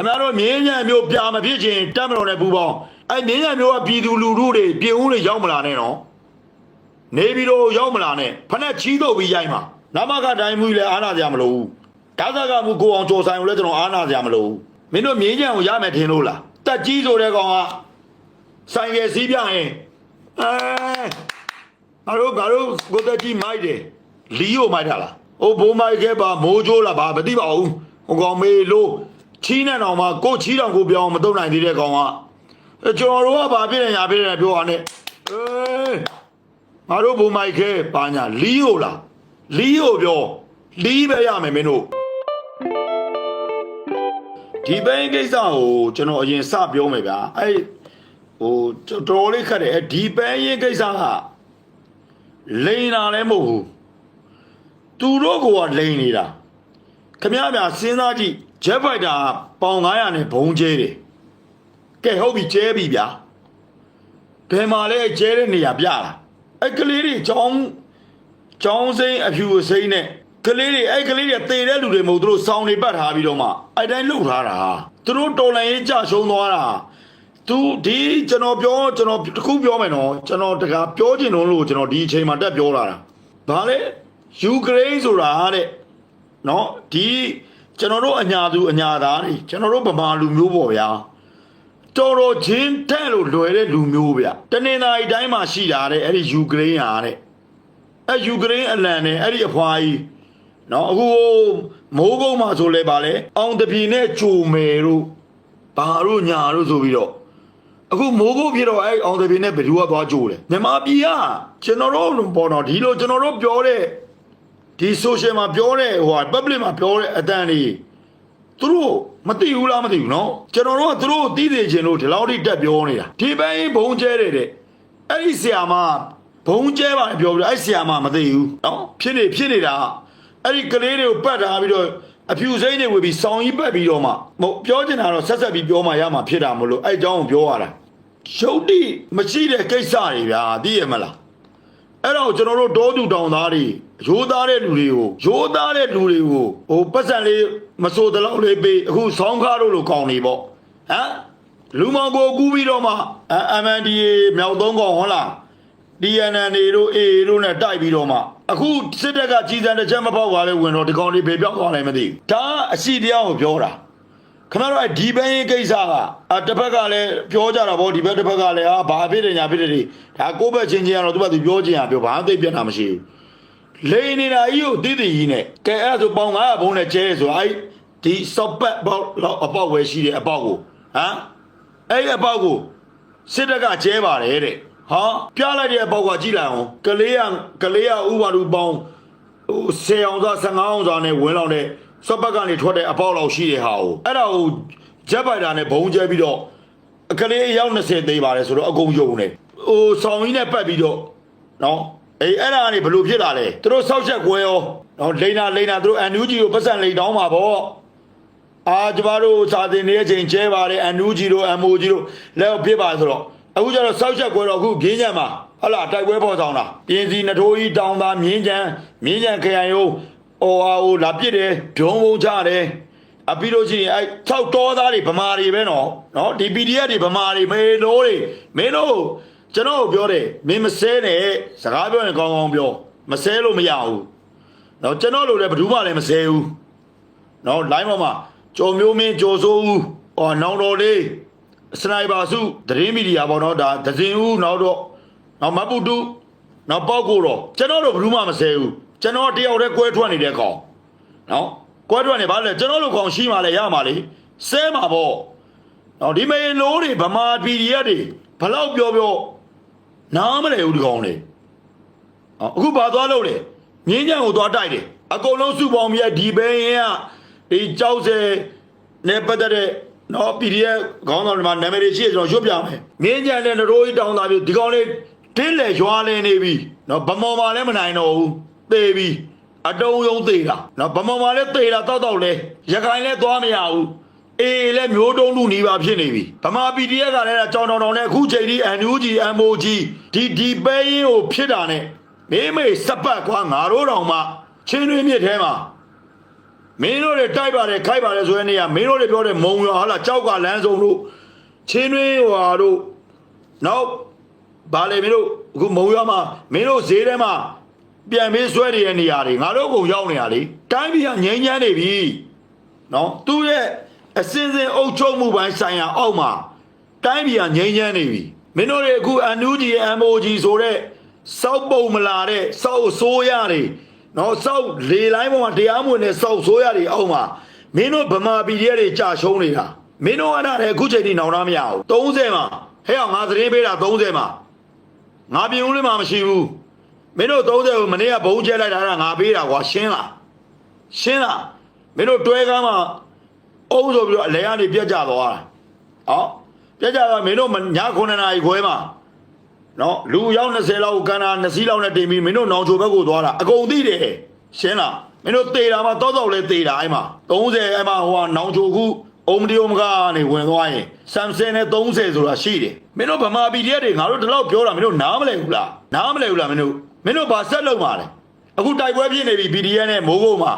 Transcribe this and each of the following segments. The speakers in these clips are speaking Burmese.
ခင်ဗျားတို့မြင်းညံမျိုးပြာမဖြစ်ခြင်းတက်မတော်နဲ့ပူပေါင်းအဲ့မြင်းညံမျိုးကပြည်သူလူထုတွေပြင်ဦးတွေရောက်မလာနဲ့နော်နေပြီးတော့ရောက်မလာနဲ့ဖက်ချီးတော့ပြီးရိုက်မှာနမကတိုင်းမှုလည်းအားနာကြမလို့ဘူးဒါသကမှုကိုအောင်ကြော်ဆိုင်ကိုလည်းကျွန်တော်အားနာကြမလို့ဘူးမင်းတို့မြင်းညံကိုရမယ်ထင်လို့လားတက်ကြီးဆိုတဲ့ကောင်ကဆိုင်ကယ်စီးပြရင်အဲငါတို့ငါတို့ကိုတက်ကြီးမိုက်တယ်လီယိုမိုက်တာလားဟိုဘိုးမိုက်ခဲ့ပါမိုးကြိုးလားဘာမသိပါဘူးဟိုကောင်မေးလို့ ချီးနဲ့တောင်မှကိုချီးတောင်ကိုပြောင်းမတုံနိုင်သေးတဲ့ကောင်ကအဲကျွန်တော်တို့ကဘာဖြစ်နေညာဖြစ်နေပြောရနဲ့အေးငါတို့ဘိုးမိုက်ခဲ့ပါညာလီယိုလားလီယိုပြောလီပဲရမယ်မင်းတို့ဒီဘိန်းကိစ္စကိုကျွန်တော်အရင်စပြောမယ်ဗျာအဲ့ဟိုတော်တော်လေးခက်တယ်အဲ့ဒီဘိန်းရင်ကိစ္စကလိန်တာလည်းမဟုတ်ဘူးသူတို့ကလိန်နေတာခမရဗျာစဉ်းစားကြည့် ဂျက်ဖိုက်တာပေါင်900နဲ့ဘုံကျဲတယ်ကဲဟုတ်ပြီကျဲပြီဗျာဘယ်မှာလဲကျဲတဲ့နေရာပြလာအဲ့ကလေးတွေចောင်းចောင်းစိမ့်အဖြူအစိမ့်နဲ့ကလေးတွေအဲ့ကလေးတွေတေတဲ့လူတွေမဟုတ်သူတို့စောင်းတွေပတ်ထားပြီးတော့မှအဲ့တိုင်းလှုပ်ထားတာသူတို့တော်လိုင်းရေးကြရှုံးသွားတာသူဒီကျွန်တော်ပြောကျွန်တော်တခုပြောမယ်နော်ကျွန်တော်တကပြောချင်လို့လို့ကျွန်တော်ဒီအချိန်မှာတက်ပြောလာတာဘာလဲယူကရိန်းဆိုတာတဲ့နော်ဒီ ကျွန်တော်တို့အညာသူအညာသားတွေကျွန်တော်တို့ဗမာလူမျိုးပေါ့ဗျာတော်တော်ချင်းတဲ့လို့လွယ်တဲ့လူမျိုးဗျတနင်္လာရီတိုင်းမှာရှိတာတဲ့အဲ့ဒီယူကရိန်းဟာတဲ့အဲ့ယူကရိန်းအလံနဲ့အဲ့ဒီအဖွာကြီးနော်အခုမိုးကုန်းမှာဆိုလဲပါလေအောင်တပြီနဲ့ကြိုမယ်တို့ဘာတို့ညာတို့ဆိုပြီးတော့အခုမိုးကုန်းဖြစ်တော့အဲ့အောင်တပြီနဲ့ဘယ်သူကသွားကြိုလဲမြန်မာပြည်ကကျွန်တော်တို့ပေါ်တော့ဒီလိုကျွန်တော်တို့ပြောတဲ့ ဒီ social မှာပြောတဲ့ဟိုဟာ public မှာပြောတဲ့အတန်တွေသူတို့မသိဘူးလားမသိဘူးနော်ကျွန်တော်တို့ကသူတို့သိသိချင်းလို့ဒီလောက်ထိတက်ပြောနေတာဒီဘက်ဘုံကျဲတယ်တဲ့အဲ့ဒီဆရာမဘုံကျဲပါပြောပြီးအဲ့ဆရာမမသိဘူးနော်ဖြစ်နေဖြစ်နေတာအဲ့ဒီကလေးတွေကိုပတ်ထားပြီးတော့အဖြူစိမ့်တွေဝေပြီးဆောင်းကြီးပတ်ပြီးတော့မှမဟုတ်ပြောချင်တာတော့ဆက်ဆက်ပြီးပြောမှရမှာဖြစ်တာမလို့အဲ့အကြောင်းကိုပြောရတာရုပ်တိမရှိတဲ့ကိစ္စတွေဗျာသိရမလား အဲ့တော့ကျွန်တော်တို့တောသူတောင်သားတွေရိုးသားတဲ့လူတွေကိုရိုးသားတဲ့လူတွေကိုဟိုပတ်စံလေးမစိုးတလောက်လေးပေးအခုဆောင်းကားတို့လိုကောင်းနေပေါ့ဟမ်လူမောင်ကိုကူးပြီးတော့မှအ MNDA မြောက်သုံးကောင်ဟုတ်လား DNN တွေတို့ AA တို့နဲ့တိုက်ပြီးတော့မှအခုစစ်တပ်ကကြီးစံတစ်ချက်မပေါက်ပါလေဝင်တော့ဒီကောင်လေးဘေပြောက်သွားနိုင်မသိဘူးဒါအရှိတရားကိုပြောတာ ခင်ဗျားတို့အဲ့ဒီဘန်းရေးကိစ္စကအတစ်ဖက်ကလည်းပြောကြတာဗောဒီဘက်တစ်ဖက်ကလည်းအာဘာဖြစ်တယ်ညာဖြစ်တယ်ဒီဒါကိုယ့်ဘက်ချင်းချင်းကတော့သူကသူပြောချင်ရပြောဘာမှသိပြတ်တာမရှိဘူးလိန်နေတာကြီးကိုတိတိကြီးနဲ့ကဲအဲ့ဒါဆိုပေါင်900ဘုံနဲ့ကျဲဆိုအဲ့ဒီစော့ပတ်ပေါက်လောက်အပေါက်ဝယ်ရှိတဲ့အပေါက်ကိုဟမ်အဲ့ဒီအပေါက်ကိုစစ်တပ်ကကျဲပါတယ်တဲ့ဟာပြလိုက်တဲ့အပေါက်ကကြည့်လိုက်အောင်ကလေးရကလေးရဥပါလူပေါင်းဟို10အောင်သား15အောင်သားနဲ့ဝင်လောက်တဲ့ စော့ပတ်ကနေထွက်တဲ့အပေါက်လောက်ရှိတဲ့ဟာကိုအဲ့ဒါကိုဂျက်ပိုက်တာနဲ့ဘုံကျဲပြီးတော့အကလေးအယောက်20သေးပါတယ်ဆိုတော့အကုန်ယုံနေဟိုဆောင်ကြီးနဲ့ပတ်ပြီးတော့နော်အေးအဲ့ဒါကနေဘလို့ဖြစ်လာလဲသူတို့ဆောက်ချက်ကွဲရောနော်လိန်နာလိန်နာသူတို့အန်နူဂျီကိုပတ်စံလိန်တောင်းပါဗောအာကျမတို့စာတင်နေတဲ့အချိန်ကျဲပါတယ်အန်နူဂျီတို့အမိုဂျီတို့လက်ဖြစ်ပါဆိုတော့အခုကျတော့ဆောက်ချက်ကွဲတော့အခုဂင်းညံမှာဟလာတိုက်ပွဲပေါ်ဆောင်တာပြင်းစီနထိုးကြီးတောင်းသားမြင်းချံမြင်းချံခရိုင်ယုံ အော်အာအိုလာပြစ်တယ်ဒုံဘုံချတယ်အပြီးလို့ရှိရင်အဲ6တောသားတွေဗမာတွေပဲနော်နော်ဒီ PDF တွေဗမာတွေမေလို့တွေမင်းတို့ကျွန်တော်ပြောတယ်မင်းမဆဲနဲ့စကားပြောရင်ကောင်းကောင်းပြောမဆဲလို့မရဘူးနော်ကျွန်တော်လိုလည်းဘယ်သူမှလည်းမဆဲဘူးနော် line ပေါ်မှာကြော်မျိုးမင်းကြော်စိုးဦးဟောနောင်တော်လေးစနိုက်ပါစုသတင်းမီဒီယာပေါ့နော်ဒါဒဇင်ဦးနောက်တော့နောက်မပုတုနောက်ပေါက်ကိုတော့ကျွန်တော်တို့ဘယ်သူမှမဆဲဘူး ကျွန်တော်တယောက်တည်းကွဲထွက်နေတဲ့ကောင်နော်ကွဲထွက်နေပါလေကျွန်တော်တို့ကောင်ရှိမှလည်းရမှာလေဆဲမှာပေါ့နော်ဒီမေလိုးတွေဗမာ PDF တွေဘလောက်ပြောပြောနားမလဲဘူးဒီကောင်လေအော်အခုဘာသွားလို့လဲမြင်းကြံကိုသွားတိုက်တယ်အကုန်လုံးစုပေါင်းပြီးဒီဘဲရင်ကဒီကြောက်စဲနဲ့ပတ်သက်တဲ့နော် PDF ခေါင်းဆောင်တွေမှာနာမည်တွေရှိရကျွန်တော်ရွတ်ပြမယ်မြင်းကြံနဲ့နရိုးကြီးတောင်းတာပြီးဒီကောင်လေးတင်းလေရွာလင်းနေပြီနော်ဗမော်မာလည်းမနိုင်တော့ဘူး သေပြီအတုံးယုံသေးတာနော်ဗမော်မာလည်းသေတာတောက်တောက်လဲရခိုင်လည်းသွားမရဘူးအေးလည်းမျိုးတုံးလူနီးပါဖြစ်နေပြီဗမာ PDF ကလည်းကြောင်တောင်တောင်နဲ့အခုချိန်ဒီ NUG MOG ဒီဒီပဲရင်ကိုဖြစ်တာနဲ့မေးမေးစပတ်ကွာငါတို့တောင်မှချင်းတွင်းမြစ်ထဲမှာမင်းတို့တွေတိုက်ပါတယ်ခိုက်ပါတယ်ဆိုတဲ့နေရာမင်းတို့တွေပြောတဲ့မုံရွာဟာလားကြောက်ကလမ်းစုံတို့ချင်းတွင်းဟွာတို့နောက်ဗာလေမင်းတို့အခုမုံရွာမှာမင်းတို့ဈေးထဲမှာ ပြန်ပေးဆွဲနေတဲ့နေရာတွေငါတို့ကုန်ရောက်နေရလေတိုင်းပြည်ကငြိမ်းချမ်းနေပြီနော်သူ့ရဲ့အစင်းစင်းအုပ်ချုပ်မှုပိုင်းဆိုင်ရာအောက်မှာတိုင်းပြည်ကငြိမ်းချမ်းနေပြီမင်းတို့တွေအခု NUG MOG ဆိုတဲ့စောက်ပုံမလာတဲ့စောက်အစိုးရတွေနော်စောက်လေလိုင်းပေါ်မှာတရားမဝင်တဲ့စောက်ဆိုးရတွေအောက်မှာမင်းတို့ဗမာပြည်ရဲတွေကြာရှုံးနေတာမင်းတို့အဲ့ဒါလည်းအခုချိန်ထိနောင်တမရဘူး30မှာဟဲ့အောင်ငါသတင်းပေးတာ30မှာငါပြင်ဦးလေးမှမရှိဘူး မင်းတို့30ကိုမနေ့ကဘုံကျဲလိုက်တာကငါပေးတာကွာရှင်းလားရှင်းလားမင်းတို့တွဲကားမှအုံးဆိုပြီးတော့အလဲကနေပြက်ကြသွားတာဟောပြက်ကြသွားမင်းတို့ည9နာရီခွဲမှာနော်လူရောက်20လောက်ကန်တာ20လောက်နဲ့တင်ပြီးမင်းတို့နောင်ချိုဘက်ကိုသွားတာအကုန်သိတယ်ရှင်းလားမင်းတို့တေတာမှတောက်တောက်လဲတေတာအဲ့မှာ30အဲ့မှာဟိုကနောင်ချိုခုအုံမဒီယုံကနေဝင်သွားရင် Samsung နဲ့30ဆိုတာရှိတယ်မင်းတို့ဗမာပြည်တွေငါတို့ဒီလောက်ပြောတာမင်းတို့နားမလဲဘူးလားနားမလဲဘူးလားမင်းတို့ မင်းတို့ဘာဆက်လုပ်မှာလဲအခုတိုက်ပွဲဖြစ်နေပြီ PDN နဲ့မိုးကုတ်မှာ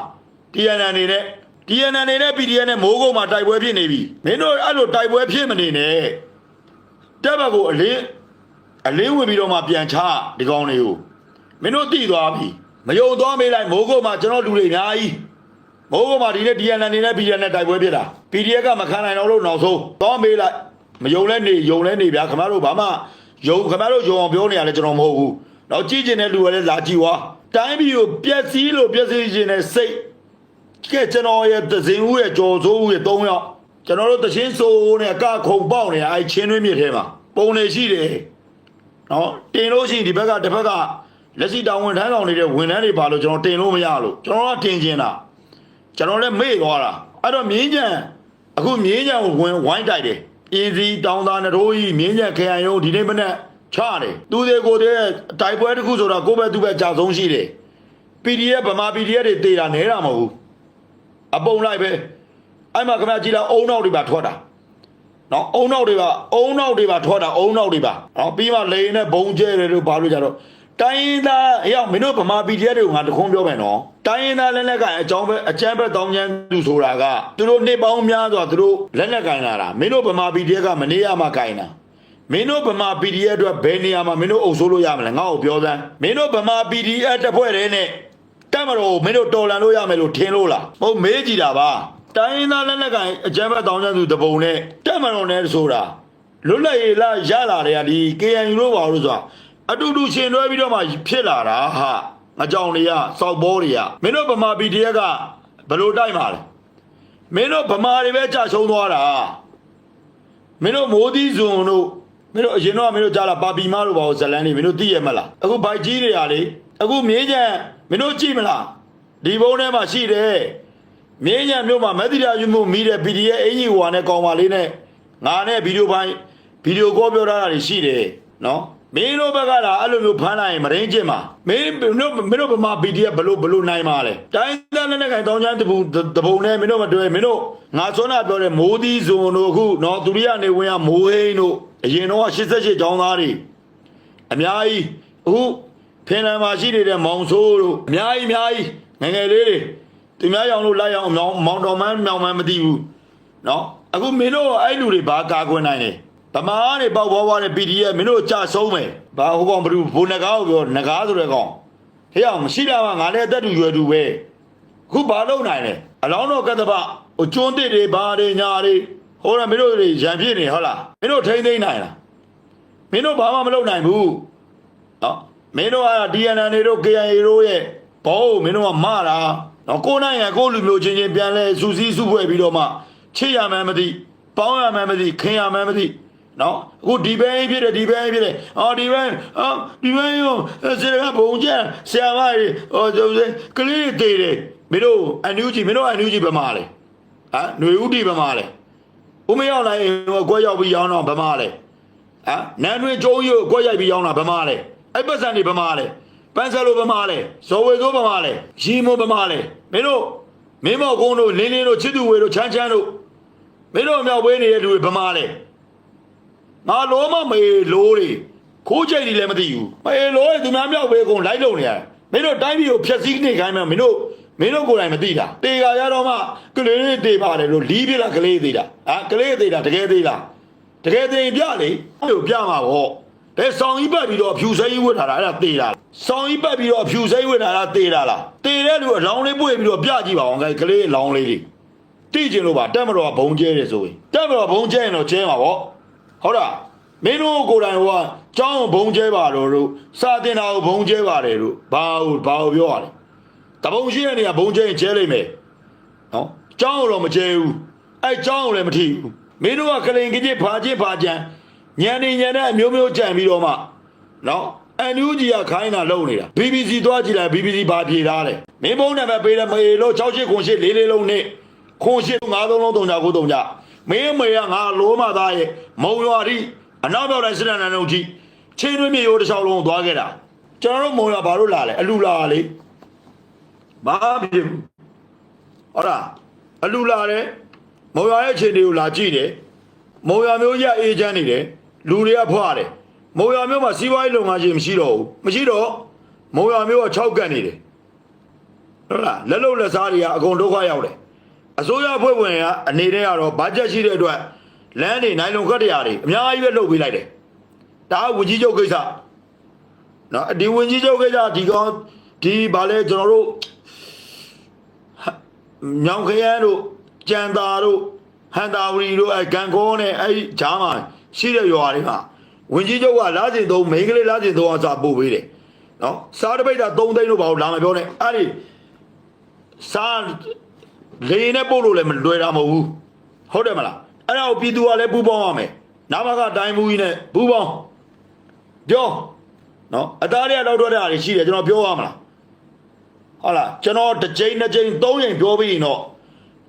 TNN နေနဲ့ TNN နေနဲ့ PDN နဲ့မိုးကုတ်မှာတိုက်ပွဲဖြစ်နေပြီမင်းတို့အဲ့လိုတိုက်ပွဲဖြစ်မနေနဲ့တက်ဘက်ကိုအလင်းအလင်းဝင်ပြီးတော့မှပြန်ချဒီကောင်တွေကိုမင်းတို့တိသွားပြီမယုံသွားမေးလိုက်မိုးကုတ်မှာကျွန်တော်လူတွေအများကြီးမိုးကမာဒီနဲ့ DNN နေနဲ့ PDN နဲ့တိုက်ပွဲဖြစ်တာ PDF ကမခံနိုင်တော့လို့နောက်ဆုံးတော့မေးလိုက်မယုံလဲနေယုံလဲနေဗျာခင်ဗျားတို့ဘာမှယုံခင်ဗျားတို့ယုံအောင်ပြောနေရလဲကျွန်တော်မဟုတ်ဘူး တော့ကြည့်ကျင်တဲ့လူကလည်းလာကြည့်ွာတိုင်းပြည်ကိုပြက်စီးလို့ပြက်စီးခြင်းနဲ့စိတ်ကဲကျွန်တော်ရဲ့သဇင်ဦးရဲ့ကြော်စိုးဦးရဲ့၃ယောက်ကျွန်တော်တို့တချင်းစိုးနဲ့ကခုံပေါက်နေအဲချင်းတွင်းမြစ်ထဲမှာပုံနေရှိတယ်နော်တင်လို့ရှိရင်ဒီဘက်ကတစ်ဘက်ကလက်ရှိတောင်ဝင်ထမ်းဆောင်နေတဲ့ဝန်ထမ်းတွေပါလို့ကျွန်တော်တင်လို့မရလို့ကျွန်တော်ကတင်ကျင်တာကျွန်တော်လည်းမေ့သွားတာအဲ့တော့မြင်းကြံအခုမြင်းကြံကိုဝင်ဝိုင်းတိုက်တယ်အင်းစီတောင်သာနရိုးကြီးမြင်းကြံခရိုင်ရုံးဒီနေ့မနေ့ ချတယ်သူတွေကိုတည်းတိုက်ပွဲတစ်ခုဆိုတာကိုယ့်ဘက်သူ့ဘက်ကြာဆုံးရှိတယ် PDF ဗမာ PDF တွေတေတာနဲတာမဟုတ်ဘူးအပုံလိုက်ပဲအဲ့မှာခင်ဗျာကြည်လာအုံနောက်တွေပါထွက်တာနော်အုံနောက်တွေပါအုံနောက်တွေပါထွက်တာအုံနောက်တွေပါနော်ပြီးမှလေနဲ့ဘုံကျဲတယ်လို့ဘာလို့ကြတော့တိုင်းရင်းသားအရောက်မင်းတို့ဗမာ PDF တွေကိုငါတခွန်းပြောမယ်နော်တိုင်းရင်းသားလက်လက်ကအကြောင်းပဲအကျမ်းပဲတောင်းချမ်းသူဆိုတာကသူတို့နှစ်ပေါင်းများစွာသူတို့လက်လက်ကင်လာတာမင်းတို့ဗမာ PDF ကမနေရမှကင်တာ မင်းတို့ဗမာ PDF အတွက်ဘယ်နေရာမှာမင်းတို့အုပ်ဆိုးလို့ရမလဲငါ့ကိုပြောစမ်းမင်းတို့ဗမာ PDF တစ်ဖွဲ့တည်းနဲ့တက်မတော်ကိုမင်းတို့တော်လန်လို့ရမယ်လို့ထင်လို့လားဟုတ်မေးကြည့်တာပါတိုင်းရင်းသားလက်လက်ကန်အကြမ်းဖက်တောင်းကျမ်းသူတပုံနဲ့တက်မတော်နဲ့ဆိုတာလွတ်လပ်ရေးလားရလာတယ်ကဒီ KNU လို့ပါလို့ဆိုတာအတူတူရှင်တွဲပြီးတော့မှဖြစ်လာတာဟာအကြောင်းတွေကစောက်ဘောတွေကမင်းတို့ဗမာပြည်တရက်ကဘယ်လိုတိုက်မှာလဲမင်းတို့ဗမာတွေပဲကြာရှုံးသွားတာမင်းတို့မိုးသီးဇွန်တို့ မင်းတို့အရင်တော့မင်းတို့ကြားလာပါပီမာတို့ဘာလို့ဇလန်းနေမင်းတို့သိရမလားအခုဘိုက်ကြီးတွေကလေအခုမြင်းချံမင်းတို့ကြည့်မလားဒီဘုံထဲမှာရှိတယ်မြင်းချံမြို့မှာမက်သီတာယူမှုမိတဲ့ PDF အင်ကြီးဟွာနဲ့ကောင်ပါလေးနဲ့ငါနဲ့ဗီဒီယိုပိုင်းဗီဒီယိုကောပြောထားတာတွေရှိတယ်နော် မင်းတို့ဘက်ကလာအဲ့လိုမျိုးဖမ်းလိုက်ရင်မရင်းချင်းမှာမင်းတို့မင်းတို့ဗမာ PDF ဘလို့ဘလို့နိုင်မှာလဲတိုင်းသားနဲ့ခိုင်တောင်းချမ်းတပူတပုံနဲ့မင်းတို့မတွေ့မင်းတို့ငါစွမ်းနာပြောတဲ့မိုးသီးဇုံတို့အခုနော်သူရိယနေဝင်ရမိုးဟိန်းတို့အရင်တော့88ကျောင်းသားတွေအများကြီးအခုဖင်လန်မှာရှိနေတဲ့မောင်ဆိုးတို့အများကြီးအများကြီးငယ်ငယ်လေးတွေသူများရောင်လို့လိုက်အောင်မောင်မောင်တော်မန်းမြောင်မန်းမသိဘူးနော်အခုမင်းတို့အဲ့လူတွေဘာကာကွယ်နိုင်လဲ ဗမာကနေပေါက်ပွားပွားတဲ့ PDF မင်းတို့ကြာဆုံးမယ်ဘာဟိုကောင်ဘလူဘိုနဂါကိုပြောနဂါဆိုတဲ့ကောင်ဟေ့အောင်မရှိတာကငါလည်းအသက်တူရွယ်တူပဲအခုဘာလုပ်နိုင်လဲအလောင်းတော်ကတ္တပဟိုကျွန်းတစ်တွေဘာတွေညာတွေဟိုရမင်းတို့တွေရံပြည့်နေဟုတ်လားမင်းတို့ထိမ့်သိမ့်နိုင်လားမင်းတို့ဘာမှမလုပ်နိုင်ဘူးနော်မင်းတို့က DNA တွေတို့ KIA တို့ရဲ့ဘောမင်းတို့ကမတာနော်ကိုနိုင်ရကိုလူမျိုးချင်းချင်းပြန်လဲစူးစီးစုဖွဲ့ပြီးတော့မှချစ်ရမှန်းမသိပေါင်းရမှန်းမသိခင်ရမှန်းမသိ နော်အခုဒီဘဲဖြစ်တယ်ဒီဘဲဖြစ်တယ်အော်ဒီဘဲအော်ဒီဘဲရောဆရာကဘုံကျဆရာမကြီးဟောဆိုကလေးတွေတည်တယ်မင်းတို့အန်ယူဂျီမင်းတို့အန်ယူဂျီဘယ်မှာလဲဟမ်ຫນွေဥတီဘယ်မှာလဲဦးမရောက်လိုက်ဟိုကွက်ရောက်ပြီးရောင်းတော့ဘယ်မှာလဲဟမ်နန်းတွင်ကျုံးရုပ်ကွက်ရိုက်ပြီးရောင်းတာဘယ်မှာလဲအဲ့ပတ်စံတွေဘယ်မှာလဲပန်းဆယ်လိုဘယ်မှာလဲဇော်ဝေစိုးဘယ်မှာလဲရီမိုးဘယ်မှာလဲမင်းတို့မင်းမောက်ကုန်းတို့လင်းလင်းတို့ချစ်သူဝေတို့ချမ်းချမ်းတို့မင်းတို့အမြောက်ဝေးနေတဲ့လူတွေဘယ်မှာလဲ ငါလောမမေလိုးတွေခိုးကြိတ်တွေလည်းမသိဘူးမေလိုးတွေသူများမြောက်ဝေးကုန်လိုက်လုံနေရတယ်မင်းတို့တိုင်းပြည်ကိုဖျက်ဆီးနေခိုင်းမှမင်းတို့မင်းတို့ကိုယ်တိုင်မသိတာတေကရတော့မှကလေးလေးတေပါတယ်လို့လီးပြလားကလေးသေးတာဟာကလေးသေးတာတကယ်သေးလားတကယ်သေးရင်ပြလေအဲ့လိုပြမှာပေါ့ဒါဆောင်ကြီးပတ်ပြီးတော့ဖြူစိမ်းဝတ်ထားတာအဲ့ဒါသေးတာဆောင်ကြီးပတ်ပြီးတော့ဖြူစိမ်းဝတ်ထားတာသေးတာလားသေးတဲ့လူအလောင်းလေးပွေပြီးတော့ပြကြည့်ပါအောင်ကလေးအလောင်းလေးလေးတိကျင်လို့ပါတက်မတော်ကဘုံကျဲတယ်ဆိုရင်တက်မတော်ဘုံကျဲရင်တော့ကျဲမှာပေါ့ ဟုတ်လားမင်းတို့ကိုယ်တိုင်ဟိုကကျောင်းဘုံကျဲပါတော့တို့စာတင်တာကိုဘုံကျဲပါတယ်တို့ဘာကိုဘာကိုပြောရလဲတပုံရှိတဲ့နေရာဘုံကျင်းကျဲလိုက်မယ်နော်ကြောင်းတော့မကျဲဘူးအဲ့ကြောင်းကိုလည်းမထိဘူးမင်းတို့ကကလိန်ကကြီးဖာချင်းဖာကြံညံနေညံတဲ့အမျိုးမျိုးကြံပြီးတော့မှနော်အန်ယူဂျီကခိုင်းတာလုံနေတာ BBC သွားကြည့်လိုက် BBC ဘာပြေထားလဲမင်းဘုံနံပါတ်ပေးတယ်မေလို့68ခွန်8လေးလေးလုံးနဲ့ခွန်8 9သုံးလုံး3ကြ9 3ကြ မင်းမေကငါလိုမသားရဲ့မုံရွာရီအနောက်ပြောက်တိုင်းစစ်တပ်နန်းလုံးကြီးချင်းတွင်းမြေရိုးတစ်ချောင်းလုံးသွားခဲ့တာကျွန်တော်တို့မုံရွာဘာလို့လာလဲအလူလာလေဘာဖြစ်ဘူးဟုတ်လားအလူလာတယ်မုံရွာရဲ့အခြေအနေကိုလာကြည့်တယ်မုံရွာမျိုးရအေးချမ်းနေတယ်လူတွေကဖွာတယ်မုံရွာမျိုးမှာစီးပွားရေးလုပ်ငန်းရှင်မရှိတော့ဘူးမရှိတော့မုံရွာမျိုးက6ကတ်နေတယ်ဟုတ်လားလက်လုံလက်စားတွေကအကုန်ဒုက္ခရောက်တယ် အစိုးရဖွဲ့ဝင်ကအနေနဲ့ကတော့ဘတ်ဂျက်ရှိတဲ့အတွက်လမ်းတွေနိုင်လုံခတ်တရားတွေအများကြီးပဲလုပ်ပေးလိုက်တယ်ဒါကဝန်ကြီးချုပ်ကိစ္စနော်ဒီဝန်ကြီးချုပ်ကိစ္စဒီကောင်ဒီဗာလဲကျွန်တော်တို့ညောင်ခရမ်းတို့ကြံသာတို့ဟန်တာဝရီတို့အဲဂန်ကောနဲ့အဲဂျားမှာရှိတဲ့ရွာတွေမှာဝင်ကြီးချုပ်ကလာစဉ်သုံးမိန်းကလေးလာစဉ်သုံးအောင်စာပို့ပေးတယ်နော်စားတပိတ်တာ3သိန်းလို့ဘာလို့လာမပြောနဲ့အဲ့ဒီစား လေနဲ့ပို့လို့လည်းမလွယ်တာမဟုတ်ဘူးဟုတ်တယ်မလားအဲ့ဒါကိုပြည်သူကလည်းပူပေါင်းရမယ်နာမကတိုင်းမှုကြီးနဲ့ပူပေါင်းပြောနော်အသားရတော့တော့တာတွေရှိတယ်ကျွန်တော်ပြောရမလားဟုတ်လားကျွန်တော်တစ်ကြိမ်နှစ်ကြိမ်သုံးကြိမ်ပြောပြီးရင်တော့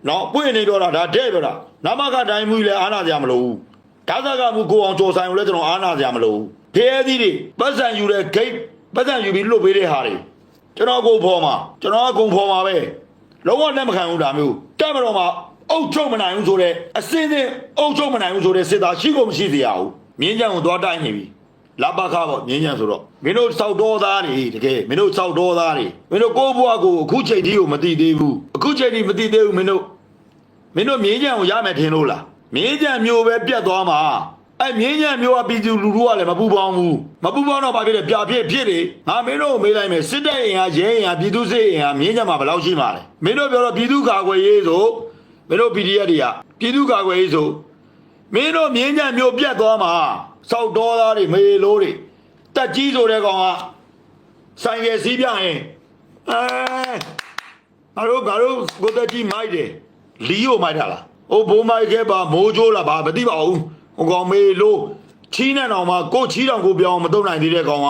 နော်ပွင့်နေပြောတာဒါတဲ့ပြောတာနမကတိုင်းမှုလည်းအားနာကြမလို့ဘူးဒါသကမှုကိုအောင်ကြော်ဆိုင်ကိုလည်းကျွန်တော်အားနာကြမလို့ဘူးဖဲသီးတွေပတ်စံယူတဲ့ဂိတ်ပတ်စံယူပြီးလွတ်ပေးတဲ့ဟာတွေကျွန်တော်ကိုဖော်မှာကျွန်တော်ကကုံဖော်မှာပဲ လုံးဝလက်မခံဘူးဒါမျိုးတက်မတော်မှာအုတ်ချုပ်မနိုင်ဘူးဆိုတော့အစင်းစင်းအုတ်ချုပ်မနိုင်ဘူးဆိုတဲ့စစ်သားရှိကုန်မရှိသေးရဘူးမြင်းကြံကိုသွားတိုက်နေပြီလာပါခါပေါ့မြင်းညံဆိုတော့မင်းတို့စောက်တော်သားတွေတကယ်မင်းတို့စောက်တော်သားတွေမင်းတို့ကိုယ့်ဘဝကိုအခုချိန်ထိကိုမသိသေးဘူးအခုချိန်ထိမသိသေးဘူးမင်းတို့မင်းတို့မြင်းညံကိုရမယ်ထင်လို့လားမြင်းညံမျိုးပဲပြတ်သွားမှာ အဲ့မြင်းညံမျိုးကပြည်သူလူထုကလည်းမပူပေါင်းဘူးမပူပေါင်းတော့ဘာဖြစ်လဲပြဖြစ်ဖြစ်လေငါမင်းတို့ကိုမေးလိုက်မယ်စစ်တပ်အင်အားရဲအင်အားပြည်သူစစ်အင်အားမြင်းညံမှာဘယ်လောက်ရှိမှာလဲမင်းတို့ပြောတော့ပြည်သူကာကွယ်ရေးဆိုမင်းတို့ PDF တွေကပြည်သူကာကွယ်ရေးဆိုမင်းတို့မြင်းညံမျိုးပြတ်သွားမှာစောက်တော်သားတွေမေလို့တွေတက်ကြီးဆိုတဲ့ကောင်ကဆိုင်ရယ်စီးပြရင်အဲငါတို့ငါတို့ကိုတက်ကြီးမိုက်တယ်လီကိုမိုက်တာလားဟိုဘိုးမိုက်ခဲ့ပါမိုးချိုးလားဘာမသိပါဘူး ဟိုကောင်မေလို့ချီးနဲ့တော်မှာကိုချီးတော်ကိုပြောင်းမတုံနိုင်သေးတဲ့ကောင်က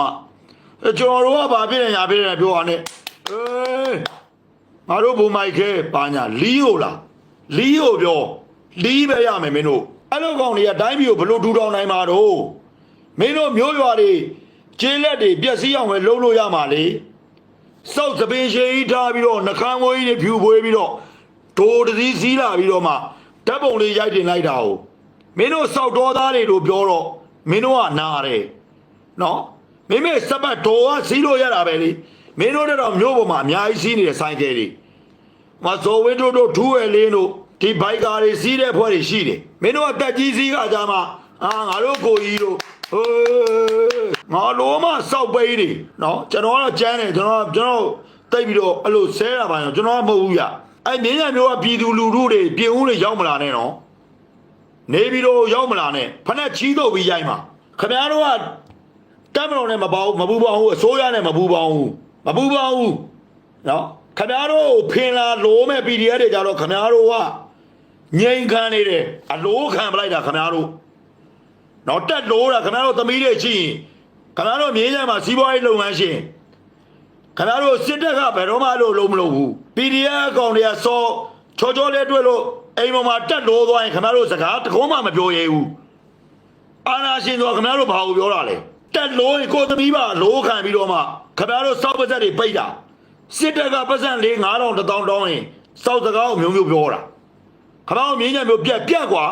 အဲကျွန်တော်တို့ကဘာဖြစ်နေညာဖြစ်နေပြောရနဲ့အေးငါတို့ဘိုးမိုက်ခဲ့ပါညာလီကိုလားလီကိုပြောလီပဲရမယ်မင်းတို့အဲ့လိုကောင်တွေကတိုင်းပြည်ကိုဘယ်လို့ထူထောင်နိုင်မှာတော့မင်းတို့မျိုးရွာတွေကျေးလက်တွေပျက်စီးအောင်ပဲလုပ်လို့ရမှာလေစောက်သပင်ရှိကြီးထားပြီးတော့နှကန်းမွေးကြီးတွေဖြူပွေးပြီးတော့ဒိုတစည်းစီးလာပြီးတော့မှဓာတ်ပုံလေးရိုက်တင်လိုက်တာ哦 မင်းတို့စောက်တော်သားတွေလို့ပြောတော့မင်းတို့ကနာတယ်နော်မိမိစပတ်တော်ကစီးလို့ရတာပဲလေမင်းတို့တော့မျိုးပေါ်မှာအများကြီးစီးနေတဲ့ဆိုင်ကယ်တွေမဇော်ဝင်းတို့တို့ထူးရလင်းတို့ဒီဘိုက်ကာတွေစီးတဲ့ဖွဲ့တွေရှိတယ်မင်းတို့ကတက်ကြီးစီးကကြမှာအာငါတို့ကိုကြီးတို့ဟေးငါလိုမစောက်ပေးတွေနော်ကျွန်တော်ကတော့ကြမ်းတယ်ကျွန်တော်ကျွန်တော်တိတ်ပြီးတော့အဲ့လိုဆဲတာပါရောကျွန်တော်ကမဟုတ်ဘူးရအဲ့မြင်းရမျိုးကပြည်သူလူထုတွေပြင်ဦးတွေရောက်မလာနဲ့နော် နေပြီးတော့ရောက်မလာနဲ့ဖက်နဲ့ချီးတော့ပြီးရိုက်မှာခင်ဗျားတို့ကတက်မတော်နဲ့မပေါဘူးမပူပေါဘူးအစိုးရနဲ့မပူပေါဘူးမပူပေါဘူးနော်ခင်ဗျားတို့ဖင်လာလိုးမဲ့ PDF တွေကြတော့ခင်ဗျားတို့ကငြိမ်ခံနေတယ်အလိုးခံပလိုက်တာခင်ဗျားတို့နော်တက်လို့တာခင်ဗျားတို့သမီးတွေရှိရင်ခင်ဗျားတို့မြင်းရမှာစီးပွားရေးလုပ်ငန်းရှင်ခင်ဗျားတို့စစ်တပ်ကဘယ်တော့မှအဲ့လိုလုံးမလုပ်ဘူး PDF အကောင့်တွေကစောချောချောလေးတွေ့လို့ အိမ်ပေါ်မှာတက်လို့သွားရင်ခင်ဗျားတို့စကားတကုံးမှမပြောရဘူးအာနာရှင်ဆိုတော့ခင်ဗျားတို့ဘာကိုပြောတာလဲတက်လို့ရင်ကိုယ်သမီးပါလိုးခံပြီးတော့မှခင်ဗျားတို့စောက်ပါဇက်တွေပိတ်တာစစ်တပ်ကပတ်စံလေး9000တောင်းတောင်းရင်စောက်စကားကိုမျိုးမျိုးပြောတာခင်ဗျားတို့မြင်းညံမျိုးပြက်ပြက်ကွာ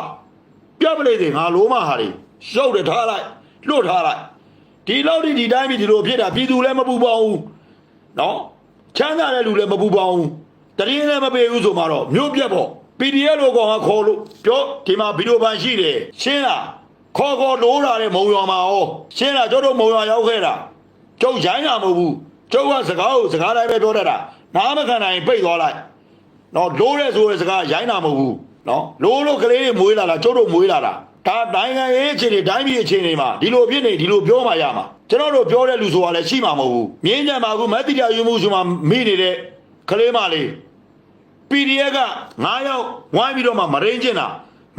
ပြက်ပလေတွေငါလိုးမဟာတွေရှုပ်တယ်ထားလိုက်လွတ်ထားလိုက်ဒီလောက်ဒီဒီတိုင်းပြီဒီလိုဖြစ်တာပြည်သူလည်းမပူပေါင်းဘူးနော်ချမ်းသာတဲ့လူလည်းမပူပေါင်းဘူးတရင်လည်းမပေးဘူးဆိုမှတော့မြို့ပြက်ပေါ့ PDF လို့ကောင်ကခေါ်လို့ပြောဒီမှာဗီဒီယိုပန်ရှိတယ်ရှင်းလားခေါ်ခေါ်လို့လာတဲ့မုံရွာမှာဩရှင်းလားကျုပ်တို့မုံရွာရောက်ခဲ့တာကျုပ်ရိုင်းတာမဟုတ်ဘူးကျုပ်ကစကားကိုစကားတိုင်းပဲပြောတတ်တာနားမခံနိုင်ပိတ်သွားလိုက်နော်လို့တဲ့ဆိုတဲ့စကားရိုင်းတာမဟုတ်ဘူးနော်လို့လို့ကလေးတွေမွေးလာတာကျုပ်တို့မွေးလာတာဒါနိုင်ငံရေးအခြေအနေတိုင်းပြည်အခြေအနေမှာဒီလိုဖြစ်နေဒီလိုပြောမှရမှာကျွန်တော်တို့ပြောတဲ့လူဆိုတာလည်းရှိမှာမဟုတ်ဘူးမြင်းကြံမှာအခုမက်တိတာယူမှုဆိုမှမိနေတဲ့ကလေးမလေး PDF က9ယောက်ဝိုင်းပြီးတော့မှမရင်းကျင်တာ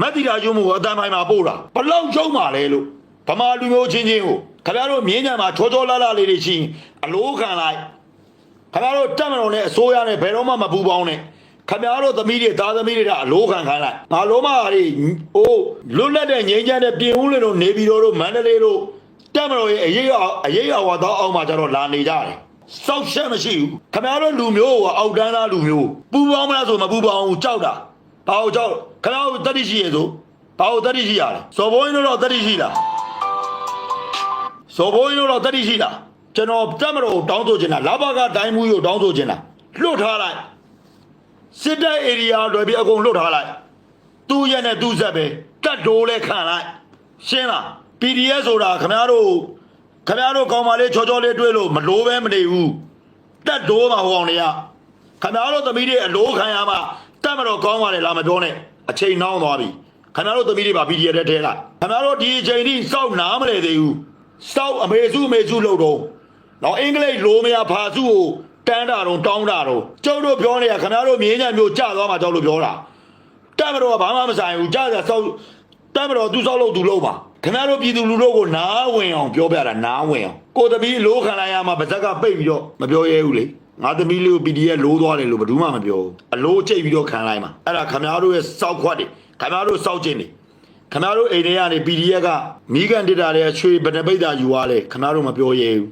မက်တိတာကျုံးမှုကိုအတန်ပိုင်းမှာပို့တာဘလောက်ကျုံးပါလဲလို့ဗမာလူမျိုးချင်းချင်းကိုခင်ဗျားတို့မြင်းညံမှာချောချောလာလာလေးတွေရှိရင်အလိုခံလိုက်ခင်ဗျားတို့တက်မတော်နဲ့အစိုးရနဲ့ဘယ်တော့မှမပူပေါင်းနဲ့ခင်ဗျားတို့သမီးတွေသားသမီးတွေကအလိုခံခိုင်းလိုက်ငါလုံးမတွေအိုးလွတ်လပ်တဲ့ငြိမ်းချမ်းတဲ့ပြင်ဦးလင်တို့နေပြည်တော်တို့မန္တလေးတို့တက်မတော်ရဲ့အရေးအအရေးအဝါတော့အောက်မှာကျတော့လာနေကြတယ် စောက်ချက်မရှိဘူးခမရတို့လူမျိုးကအောက်တန်းသားလူမျိုးပူပေါင်းမလားဆိုမပူပေါင်းဘူးကြောက်တာဘာလို့ကြောက်ခမရတို့တတိရှိရဆိုဘာလို့တတိရှိရလဲစော်ဘိုးကြီးတို့တော့တတိရှိလားစော်ဘိုးကြီးတို့တော့တတိရှိလားကျွန်တော်တက်မတော်တောင်းဆိုချင်တာလဘကတိုင်းမှုကိုတောင်းဆိုချင်တာလွတ်ထားလိုက်စစ်တပ်ဧရိယာလွယ်ပြီးအကုန်လွတ်ထားလိုက်သူ့ရဲ့နဲ့သူ့ဆက်ပဲတတ်တိုးလဲခံလိုက်ရှင်းလား PDF ဆိုတာခမရတို့ ခင်ဗျားတို့ကောင်းပါလေချောချောလေးတွေ့လို့မလိုပဲမနေဘူးတက်တိုးမှာဟိုအောင်တွေကခင်ဗျားတို့သမီးတွေအလိုခံရမှတက်မတော့ကောင်းပါလေလာမပြောနဲ့အချိန်နှောင်းသွားပြီခင်ဗျားတို့သမီးတွေပါ PDF ထဲထဲလိုက်ခင်ဗျားတို့ဒီအချိန်ထိစောက်နားမလဲသေးဘူးစောက်အမေစုအမေစုလို့တော့တော့အင်္ဂလိပ်လိုမရဖာစုကိုတန်းတာတော့တောင်းတာတော့ကျုပ်တို့ပြောနေရခင်ဗျားတို့မြင်းညံမျိုးကြသွားမှကြောက်လို့ပြောတာတက်မတော်ကဘာမှမဆိုင်ဘူးကြားကြဆောက်တက်မတော်သူဆောက်လို့သူလို့ပါ ခင်ဗျားတို့ပြည်သူလူတို့ကိုနားဝင်အောင်ပြောပြတာနားဝင်အောင်ကိုသမီးလိုးခံလိုက်ရမှာဗဇက်ကပိတ်ပြီးတော့မပြောရဲဘူးလေငါသမီးလေးကို PDF လိုးသွားတယ်လို့ဘယ်သူမှမပြောဘူးအလိုးချိတ်ပြီးတော့ခံလိုက်မှာအဲ့ဒါခင်ဗျားတို့ရဲ့စောက်ခွက်တွေခင်ဗျားတို့စောက်ခြင်းတွေခင်ဗျားတို့အိမ်ထဲကနေ PDF ကမိကန်တစ်တာတဲ့ရွှေဗနပိတ်တာယူသွားလေခင်ဗျားတို့မပြောရဲဘူး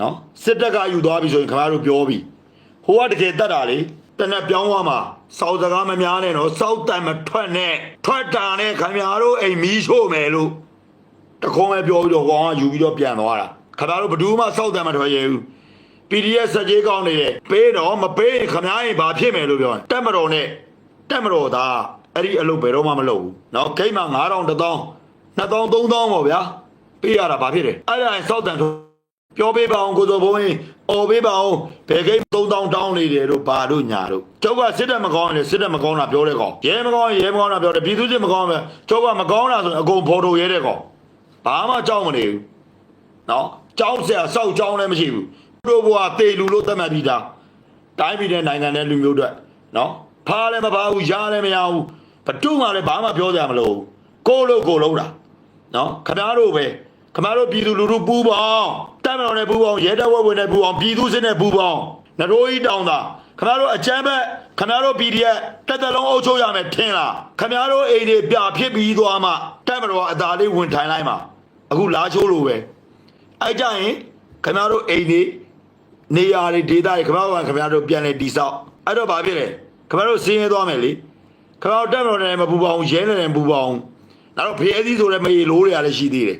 နော်စစ်တပ်ကယူသွားပြီဆိုရင်ခင်ဗျားတို့ပြောပြီဟိုကတကယ်တတ်တာလေတနက်ပြောင်းသွားမှာစောက်စကားမများနဲ့တော့စောက်တန်မထွက်နဲ့ထွက်တာနဲ့ခင်ဗျားတို့အိမ်မီးရှို့မယ်လို့ တခုံးပဲပြောပြီးတော့ကောင်ကယူပြီးတော့ပြန်သွားတာခမားတို့ဘယ်သူမှစောက်တယ်မထွက်ရဘူး PDF စကြေးကောင်းနေတယ်ပေးတော့မပေးရင်ခမားရင်ဘာဖြစ်မယ်လို့ပြောတယ်တက်မတော်နဲ့တက်မတော်သားအဲ့ဒီအလုပ်ဘယ်တော့မှမလုပ်ဘူးနော်ဂိတ်မှာ9000 1000 2000 3000ပေါ့ဗျာပေးရတာဘာဖြစ်တယ်အဲ့ဒါရင်စောက်တယ်ပြောပေးပါအောင်ကိုစိုးဘုန်းကြီးအော်ပေးပါအောင်ဘယ်ကိန်း3000တောင်းနေတယ်တို့ဘာတို့ညာတို့ကျောက်ကစစ်တပ်မကောင်းတယ်စစ်တပ်မကောင်းတာပြောတဲ့ကောင်ရဲမကောင်းရဲမကောင်းတာပြောတယ်ပြည်သူစစ်မကောင်းပဲကျောက်ကမကောင်းတာဆိုရင်အကုန်ဖော်ထုတ်ရဲတဲ့ကောင် ဘာမှကြောက်မနေဘူးနော်ကြောက်စရာစောက်ကြောင်းလည်းမရှိဘူးတို့ဘွားတေလူလို့သတ်မှတ်ပြီးသားတိုင်းပြည်တဲ့နိုင်ငံတဲ့လူမျိုးတွေနော်ဖားလည်းမဖားဘူးရားလည်းမရဘူးဘတူးမှလည်းဘာမှပြောကြမလို့ကိုလို့ကိုလုံးတာနော်ခင်ဗျားတို့ပဲခင်ဗျားတို့ပြည်သူလူထုပူပေါင်းတပ်မတော်နဲ့ပူပေါင်းရဲတပ်ဖွဲ့ဝင်နဲ့ပူပေါင်းပြည်သူစစ်နဲ့ပူပေါင်းနရိုးကြီးတောင်းတာခင်ဗျားတို့အကြမ်းဖက်ခင်ဗျားတို့ PDF တက်တက်လုံးအုပ်ချုပ်ရမယ်ထင်လားခင်ဗျားတို့အိမ်တွေပြဖြစ်ပြီးသွားမှတပ်မတော်ကအသာလေးဝင်ထိုင်လိုက်မှာ အခုလာချိုးလို့ပဲအဲ့ကြရင်ခင်ဗျားတို့အိမ်တွေနေရာတွေဒေသတွေခင်ဗျားတို့ကခင်ဗျားတို့ပြန်လဲတိဆောက်အဲ့တော့ဘာဖြစ်လဲခင်ဗျားတို့စင်းရဲသွားမယ်လေခမောက်တက်မတော်နဲ့မပူပါအောင်ရဲနဲ့လည်းမပူပါအောင်နောက်တော့ဖေးအသီးဆိုလည်းမေလိုးတွေကလည်းရှိသေးတယ်